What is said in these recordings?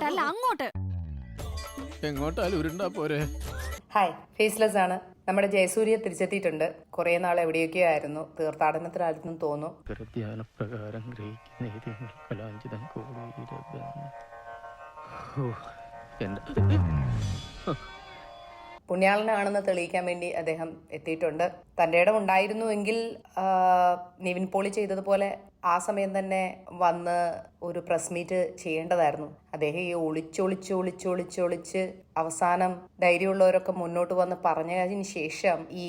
ഇങ്ങോട്ടല്ല അങ്ങോട്ട്. എങ്ങോട്ടാലും ഉരുണ്ടാ പോരെ. Hi faceless ആണ്. നമ്മുടെ ജയസൂര്യ തിരിച്ചെത്തിയിട്ടുണ്ട്. കുറേ നാൾ എവിടെയൊക്കെ ആയിരുന്നു. തീർത്ഥാടനത്തിലായിരുന്നു തോന്നുന്നു. പ്രത്യാന പ്രകാരം ഗ്രഹിക്കുന്ന പുണ്യാളനാണെന്ന് തെളിയിക്കാൻ വേണ്ടി അദ്ദേഹം എത്തിയിട്ടുണ്ട്. തന്റെ ഇടം ഉണ്ടായിരുന്നു എങ്കിൽ നിവിൻ പോളി ചെയ്തതുപോലെ ആ സമയം തന്നെ വന്ന് ഒരു പ്രസ് മീറ്റ് ചെയ്യേണ്ടതായിരുന്നു. അദ്ദേഹം ഈ ഒളിച്ചൊളിച്ച് ഒളിച്ച് അവസാനം ധൈര്യമുള്ളവരൊക്കെ മുന്നോട്ട് വന്ന് പറഞ്ഞതിന് ശേഷം ഈ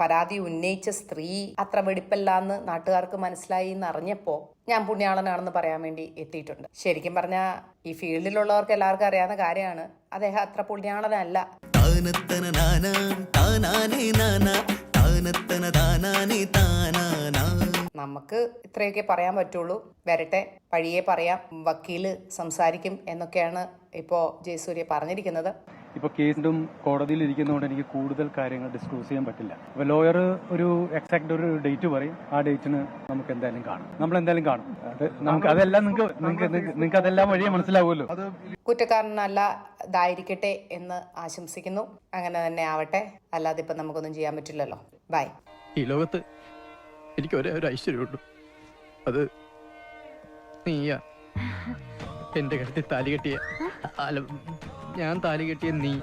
പരാതി ഉന്നയിച്ച സ്ത്രീ അത്ര വെടിപ്പല്ലാന്ന് നാട്ടുകാർക്ക് മനസ്സിലായി എന്ന് അറിഞ്ഞപ്പോ ഞാൻ പുണ്യാളനാണെന്ന് പറയാൻ വേണ്ടി എത്തിയിട്ടുണ്ട്. ശരിക്കും പറഞ്ഞാൽ ഈ ഫീൽഡിലുള്ളവർക്ക് എല്ലാവർക്കും അറിയാവുന്ന കാര്യമാണ്. അദ്ദേഹം അത്ര പുണ്യാളനല്ല. താനത്തന നാനാ താനാനേ നാനാ താനത്തന താനാനേ താനാനാ നമുക്ക് ഇത്രയൊക്കെ പറയാൻ പറ്റുള്ളൂ. വരട്ടെ വഴിയെ പറയാം. വക്കീൽ സംസാരിക്കും എന്നൊക്കെയാണ് ഇപ്പോൾ ജയസൂര്യ പറഞ്ഞിരിക്കുന്നത്. ഇപ്പൊ കേസിലും കോടതിയിൽ ഇരിക്കുന്നതുകൊണ്ട് എനിക്ക് കൂടുതൽ കാര്യങ്ങൾ ഡിസ്ക്ലോസ് ചെയ്യാൻ പറ്റില്ല. അപ്പൊ ലോയർ ഒരു എക്സാക്ട് ഒരു ഡേറ്റ് പറയും. ആ ഡേറ്റിന് നമുക്ക് എന്തായാലും കാണും. നമ്മൾ എന്തായാലും കാണും. അത് നമുക്ക് അതെല്ലാം നിങ്ങൾക്ക് നിങ്ങൾക്ക് നിങ്ങൾക്ക് അതെല്ലാം വഴിയെ മനസ്സിലാവുമല്ലോ. കുറ്റക്കാരനല്ല ഇതായിരിക്കട്ടെ എന്ന് ആശംസിക്കുന്നു. അങ്ങനെ തന്നെ ആവട്ടെ. അല്ലാതെ ഇപ്പം നമുക്കൊന്നും ചെയ്യാൻ പറ്റില്ലല്ലോ. ബൈ ഈ ലോകത്ത് എനിക്ക് ഒരേ ഒരു ഐശ്വര്യമുള്ളൂ അത് നീയാ. എന്റെ കഴുത്തിൽ താലി കെട്ടിയ അല്ല ഞാൻ താലി കെട്ടിയ നീ.